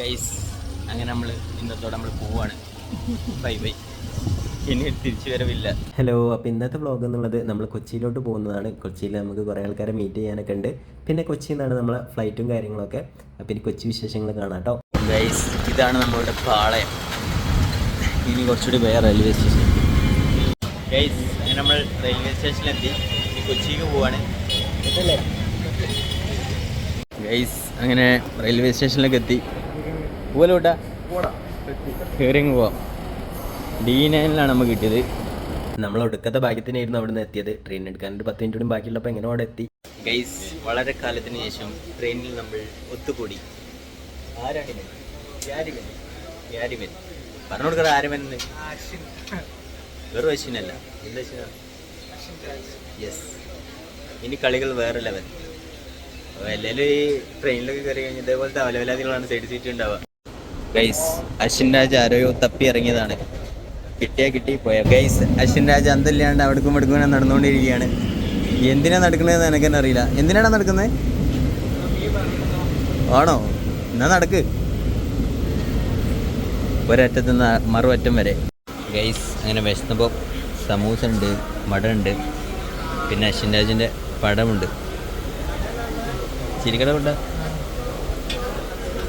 Guys അങ്ങനെ നമ്മൾ ഇന്നത്തോടെ നമ്മൾ പോവാണ്. ബൈ ബൈ ഇനി തിരിച്ചു വരവില്ല. ഹലോ അപ്പോൾ ഇന്നത്തെ വ്ളോഗ് എന്നുള്ളത് നമ്മൾ കൊച്ചിയിലോട്ട് പോകുന്നതാണ്. കൊച്ചിയിൽ നമുക്ക് കുറേ ആൾക്കാരെ മീറ്റ് ചെയ്യാനൊക്കെ ഉണ്ട്. പിന്നെ കൊച്ചിയിൽ നിന്നാണ് നമ്മളെ ഫ്ലൈറ്റും കാര്യങ്ങളൊക്കെ. അപ്പോൾ ഇനി കൊച്ചി വിശേഷങ്ങൾ കാണാം കേട്ടോ. ഗൈസ് ഇതാണ് നമ്മളുടെ പാളയം. ഇനി കുറച്ചുകൂടി വേറെ റെയിൽവേ സ്റ്റേഷൻ ഗൈസ് അങ്ങനെ നമ്മൾ റെയിൽവേ സ്റ്റേഷനിലെത്തി ഇനി കൊച്ചിക്ക് പോവാണ്. ഗൈസ് അങ്ങനെ റെയിൽവേ സ്റ്റേഷനിലേക്ക് എത്തി. പോലോ കൂട്ടാ പോവാം. ഡി നയനിലാണ് നമുക്ക് കിട്ടിയത്. നമ്മൾ ഒടുക്കത്തെ ഭാഗ്യത്തിനായിരുന്നു അവിടെ നിന്ന് എത്തിയത്. ട്രെയിൻ എടുക്കാൻ ഒരു പത്ത് മിനിറ്റ് കൂടി ബാക്കിയുള്ളപ്പോൾ എങ്ങനെ അവിടെ എത്തി. ഗൈസ് വളരെ കാലത്തിന് ശേഷം ട്രെയിനിൽ നമ്മൾ ഒത്തുകൂടി. ആരാണിവൻ യാരിവൻ യാരിവൻ പറഞ്ഞു കൊടുക്കറ ആരവൻ എന്ന്. വെറും അശ്വിനല്ല എന്ത് യെസ് ഇനി കളികൾ വേറെ ലെവൽ അപ്പോൾ എല്ലാവരും ഈ ട്രെയിനിലൊക്കെ കയറി കഴിഞ്ഞാൽ ഇതേപോലത്തെ അവലവലാദികളാണ് സൈഡ് സീറ്റ് ഉണ്ടാവുക. ഗൈസ് അശ്വിൻ രാജ് ആരോയോ തപ്പി ഇറങ്ങിയതാണ്. കിട്ടിയാ കിട്ടി പോയ. ഗൈസ് അശ്വിൻ രാജ് അന്തല്ലാണ്ട് അവിടക്കും എടുക്കും നടന്നുകൊണ്ടിരിക്കുകയാണ്. എന്തിനാ നടക്കുന്നതെന്ന് എനിക്ക് തന്നെ അറിയില്ല. എന്തിനാണ് നടക്കുന്നത് ആണോ? എന്നാ നടക്ക്. ഒരറ്റത്ത് നിന്ന് മറുവറ്റം വരെ. ഗൈസ് അങ്ങനെ വിശന്നപ്പോൾ സമൂസ ഉണ്ട് മട ഉണ്ട് പിന്നെ അശ്വിൻ രാജിന്റെ പടമുണ്ട്. ചിരിക്കട പട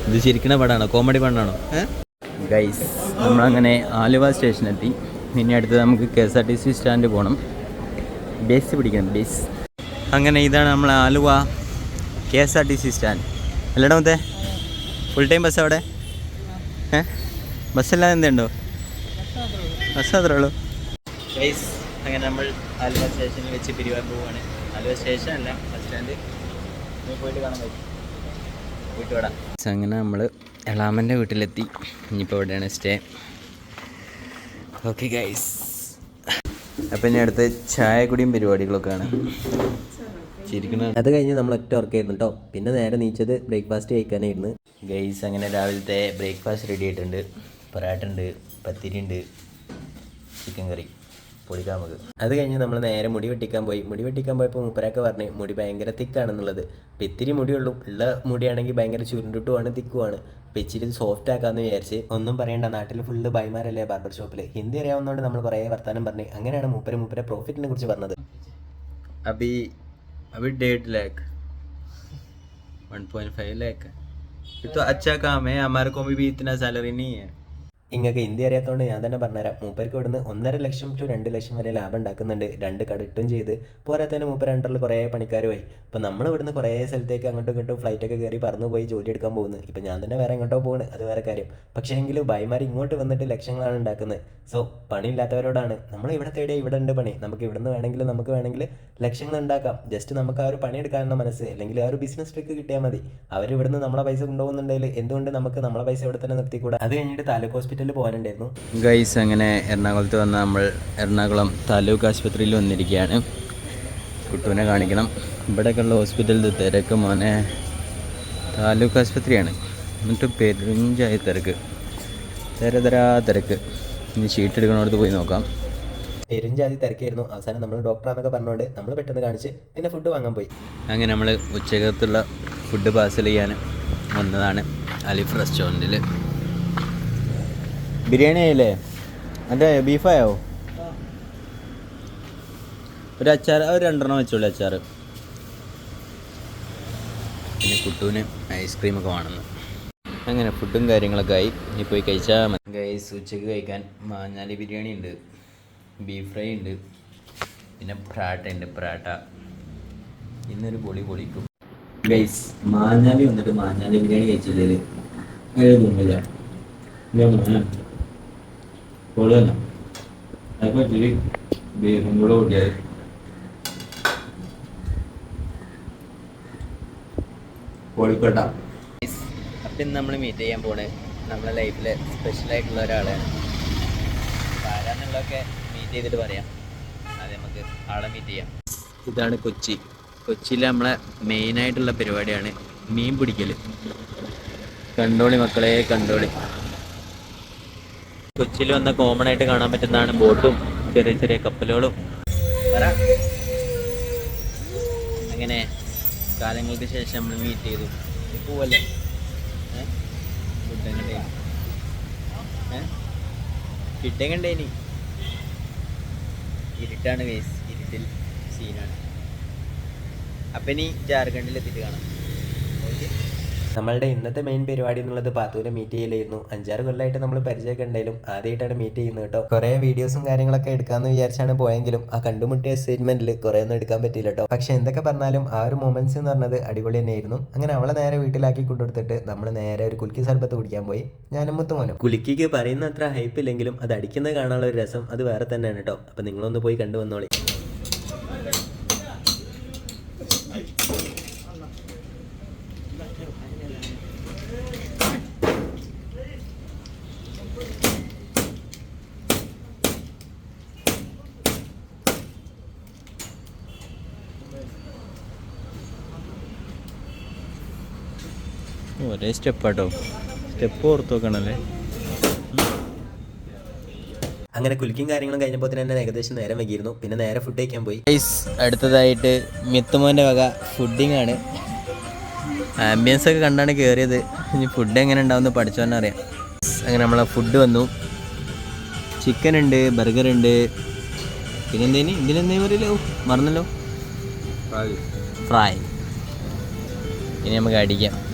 ഇത് ശരിക്കണ പടമാണോ കോമഡി പടമാണോ ഗൈസ് നമ്മളങ്ങനെ ആലുവ സ്റ്റേഷനെത്തി. ഇനി അടുത്ത് നമുക്ക് K S R T C stand പോകണം ബസ് പിടിക്കണം ബസ് അങ്ങനെ ഇതാണ് നമ്മൾ Aluva K S R T C stand. അല്ലടാ മുത്തേ ഫുൾ ടൈം ബസ് അവിടെ? ഏ? ബസ്സല്ലാതെ എന്തുണ്ടോ? ബസ് മാത്രമേ ഉള്ളൂ. ഗൈസ് അങ്ങനെ നമ്മൾ ആലുവ സ്റ്റേഷനിൽ വെച്ച് പിരിവാൻ പോവുകയാണ് ആലുവ സ്റ്റേഷൻ അല്ല ബസ് സ്റ്റാൻഡ് പോയിട്ട് കാണാൻ പറ്റും. പോയിട്ട് വിടാം അങ്ങനെ നമ്മൾ എളാമന്റെ വീട്ടിലെത്തി. ഇനിയിപ്പോൾ ഇവിടെയാണ് സ്റ്റേ ഓക്കെ ഗൈസ് അപ്പം ഇനി അടുത്ത് ചായ കുടിയും പരിപാടികളൊക്കെയാണ്. ചിരിക്കുന്നത് അത് കഴിഞ്ഞ് നമ്മൾ ഒറ്റ ഉറക്കായിരുന്നു കേട്ടോ പിന്നെ നേരെ നീച്ചത് ബ്രേക്ക്ഫാസ്റ്റ് കഴിക്കാനായിരുന്നു. ഗൈസ് അങ്ങനെ രാവിലത്തെ ബ്രേക്ക്ഫാസ്റ്റ് റെഡി ആയിട്ടുണ്ട്. പൊറാട്ട ഉണ്ട് പത്തിരി ഉണ്ട് ചിക്കൻ കറി പൊളിക്കാം നമുക്ക് അത് കഴിഞ്ഞ് നമ്മൾ നേരെ മുടി വെട്ടിക്കാൻ പോയി മുടി വെട്ടിക്കാൻ പോയപ്പോൾ മൂപ്പരൊക്കെ പറഞ്ഞു മുടി ഭയങ്കര തിക്കാണെന്നുള്ളത് അപ്പം ഇത്തിരി മുടിയുള്ളൂ ഉള്ള മുടിയാണെങ്കിൽ ഭയങ്കര ചുരുണ്ടിട്ടുമാണ് തിക്കുമാണ് അപ്പം ഇച്ചിരി സോഫ്റ്റ് ആക്കാമെന്ന് വിചാരിച്ച് ഒന്നും പറയണ്ട നാട്ടിൽ ഫുള്ള് ബൈമാരല്ലേ ബാർബർ ഷോപ്പിൽ ഹിന്ദി അറിയാവുന്നതുകൊണ്ട് നമ്മൾ കുറേ വർത്താനം പറഞ്ഞു അങ്ങനെയാണ് മൂപ്പര് മൂപ്പരെ പ്രോഫിറ്റിനെ കുറിച്ച് പറഞ്ഞത് अभी अभी डेढ़ lakh one point five lakh ये तो अच्छा काम है हमारे को भी इतना सैलरी नहीं है ഇങ്ങൾക്ക് ഹിന്ദി അറിയാത്തതുകൊണ്ട് ഞാൻ തന്നെ പറഞ്ഞുതരാം. മൂപ്പർക്ക് ഇവിടുന്ന് ഒന്നര ലക്ഷം ടു രണ്ട് ലക്ഷം വരെ ലാഭം ഉണ്ടാക്കുന്നുണ്ട്. രണ്ട് കടയിട്ടും ചെയ്ത്. പോരാത്തതിന് മൂപ്പർ രണ്ടറിൽ കുറേ പണിക്കാരുമായി. ഇപ്പം നമ്മൾ ഇവിടുന്ന് കുറേ സ്ഥലത്തേക്ക് അങ്ങോട്ടും ഇങ്ങോട്ടും ഫ്ലൈറ്റൊക്കെ കയറി പറന്നു പോയി ജോലി എടുക്കാൻ പോകുന്നു. ഇപ്പം ഞാൻ തന്നെ വേറെ എങ്ങോട്ടോ പോകുന്നു അത് വേറെ കാര്യം. പക്ഷേ എങ്കിലും ഭയമാർ ഇങ്ങോട്ട് വന്നിട്ട് ലക്ഷങ്ങളാണ് ഉണ്ടാക്കുന്നത്. സോ പണിയില്ലാത്തവരോടാണ്. നമ്മൾ ഇവിടെ തേടിയ ഇവിടെ ഉണ്ട് പണി. നമുക്ക് ഇവിടുന്ന് വേണമെങ്കിൽ നമുക്ക് വേണമെങ്കിൽ ലക്ഷങ്ങൾ ഉണ്ടാക്കാം. ജസ്റ്റ് നമുക്ക് ആ ഒരു പണി എടുക്കാനുള്ള മനസ്സ് അല്ലെങ്കിൽ ആ ഒരു ബിസിനസ് ട്രിക്ക് കിട്ടിയാൽ മതി. അവർ ഇവിടുന്ന് നമ്മളെ പൈസ കൊണ്ടുപോകുന്നുണ്ടെങ്കിൽ എന്തുകൊണ്ട് നമുക്ക് നമ്മളെ പൈസ ഇവിടെ തന്നെ നിർത്തിക്കൂടാ? അത് കഴിഞ്ഞിട്ട് താലൂക്ക് ഹോസ്പിറ്റലിൽ പോകാനുണ്ടായിരുന്നു. ഗൈസ് അങ്ങനെ എറണാകുളത്ത് വന്ന നമ്മൾ എറണാകുളം താലൂക്ക് ആശുപത്രിയിൽ വന്നിരിക്കുകയാണ്. കുട്ടുവിനെ കാണിക്കണം. ഇവിടെയൊക്കെയുള്ള ഹോസ്പിറ്റലിൽ തിരക്ക് മോനെ. താലൂക്ക് ആശുപത്രിയാണ്. എന്നിട്ട് പെരുഞ്ചായ തിരക്ക്. തിരതരാ തിരക്ക്. ഇനി ഷീറ്റ് എടുക്കണോടത്ത് പോയി നോക്കാം. പെരുംജാതി തിരക്കായിരുന്നു. അവസാനം നമ്മൾ ഡോക്ടറാന്നൊക്കെ പറഞ്ഞുകൊണ്ട് നമ്മൾ പെട്ടെന്ന് കാണിച്ച് പിന്നെ ഫുഡ് വാങ്ങാൻ പോയി. അങ്ങനെ നമ്മൾ ഉച്ചകത്തുള്ള ഫുഡ് പാർസൽ ചെയ്യാൻ വന്നതാണ് അലിഫ് റെസ്റ്റോറന്റിൽ ബിരിയാണി ആയില്ലേ? മറ്റേ ബീഫായോ ഒരു അച്ചാർ ഒരു രണ്ടെണ്ണം വെച്ചോളൂ അച്ചാർ പിന്നെ കുട്ടുവിന് ഐസ്ക്രീമൊക്കെ വേണമെന്ന്. അങ്ങനെ ഫുഡും കാര്യങ്ങളൊക്കെ ആയി. ഇനി പോയി കഴിച്ചാൽ മതി. ഗൈസ് ഉച്ചയ്ക്ക് കഴിക്കാൻ മാഞ്ഞാലി ബിരിയാണി ഉണ്ട്. ബീഫ് ഫ്രൈ ഉണ്ട്. പിന്നെ പൊറാട്ട ഉണ്ട് പൊറാട്ട. ഇന്നൊരു പൊളി പൊളിക്കും. ഗൈസ് മാഞ്ഞാലി വന്നിട്ട് മാഞ്ഞാലി ബിരിയാണി കഴിച്ചില്ലേ പൊളിയല്ല അതിപ്പോൾ ഇച്ചിരി ബീഫും കൂടെ കൂട്ടിയാൽ കോഴിക്കോട്ട. അപ്പം ഇന്ന് നമ്മൾ മീറ്റ് ചെയ്യാൻ പോണേ. നമ്മളെ ലൈഫിലെ സ്പെഷ്യലായിട്ടുള്ള ഒരാളാണ് ആരാന്നുള്ളതൊക്കെ മീറ്റ് ചെയ്തിട്ട് പറയാം. അതെ നമുക്ക് ആളെ മീറ്റ് ചെയ്യാം. ഇതാണ് കൊച്ചി. കൊച്ചിയിലെ നമ്മളെ മെയിനായിട്ടുള്ള പരിപാടിയാണ് മീൻ പിടിക്കൽ കണ്ടോളി മക്കളെ കണ്ടോളി. കൊച്ചിയിൽ വന്ന കോമൺ ആയിട്ട് കാണാൻ പറ്റുന്നതാണ് ബോട്ടും ചെറിയ ചെറിയ കപ്പലുകളും. അങ്ങനെ കാലങ്ങൾക്ക് ശേഷം നമ്മൾ മീറ്റ് ചെയ്തു. പോവല്ലേ? ഫുഡ് എങ്ങനെ ഇനി ഇരുട്ടാണ് വേസ് ഇരുട്ടിൽ സീനാണ് അപ്പം ഇനി ജാർഖണ്ഡിൽ എത്തിയിട്ട് കാണാം. ഓക്കെ നമ്മളുടെ ഇന്നത്തെ മെയിൻ പരിപാടി എന്നുള്ളത് പാത്തൂരെ മീറ്റ് ചെയ്യലായിരുന്നു. അഞ്ചാറ് കൊല്ലമായിട്ട് നമ്മൾ പരിചയമൊക്കെ ഉണ്ടായാലും ആദ്യമായിട്ടാണ് മീറ്റ് ചെയ്യുന്നത് കേട്ടോ. കുറേ വീഡിയോസും കാര്യങ്ങളൊക്കെ എടുക്കാമെന്ന് വിചാരിച്ചാണ് പോയെങ്കിലും ആ കണ്ടുമുട്ടിയ സ്റ്റേറ്റ്മെന്റിൽ കുറേ ഒന്നും എടുക്കാൻ പറ്റിയില്ല കേട്ടോ. പക്ഷെ എന്തൊക്കെ പറഞ്ഞാലും ആ ഒരു മൊമെന്റ്സ് എന്ന് പറഞ്ഞത് അടിപൊളി തന്നെയായിരുന്നു. അങ്ങനെ അവളെ നേരെ വീട്ടിലാക്കി കൊണ്ടുകൊടുത്തിട്ട് നമ്മൾ നേരെ ഒരു കുലുക്കി സർബത്ത് കുടിക്കാൻ പോയി. ഞാനും മുത്തുമോനും. കുലുക്കിക്ക് പറയുന്ന അത്ര ഹൈപ്പ് ഇല്ലെങ്കിലും അത് അടിക്കുന്നത് കാണാനുള്ള ഒരു രസം അത് വേറെ തന്നെയാണ് കേട്ടോ. അപ്പം നിങ്ങളൊന്ന് പോയി കണ്ടു വന്നോളി ഒരേ സ്റ്റെപ്പാട്ടോ. സ്റ്റെപ്പ് ഓർത്ത് നോക്കണല്ലേ അങ്ങനെ കുലുക്കിയും കാര്യങ്ങളും കഴിഞ്ഞപ്പോൾ തന്നെ ഏകദേശം നേരം വൈകിയിരുന്നു. പിന്നെ നേരെ ഫുഡ് കഴിക്കാൻ പോയി. ഐസ് അടുത്തതായിട്ട് മിത്തുമോന്റെ വക ഫുഡിങ് ആണ്. ആംബിയൻസ് ഒക്കെ കണ്ടാണ് കയറിയത് ഇനി ഫുഡ് എങ്ങനെ ഉണ്ടാവുമെന്ന് പഠിച്ചോന്നെ അറിയാം. അങ്ങനെ നമ്മളെ ഫുഡ് വന്നു. ചിക്കൻ ഉണ്ട് ബർഗർ ഉണ്ട്. പിന്നെന്തേനി ഇതിനെന്തേലും ഇതിനെന്തേ പറയില്ല മറന്നല്ലോ. ഫ്രൈ. ഇനി നമുക്ക് അടിക്കാം.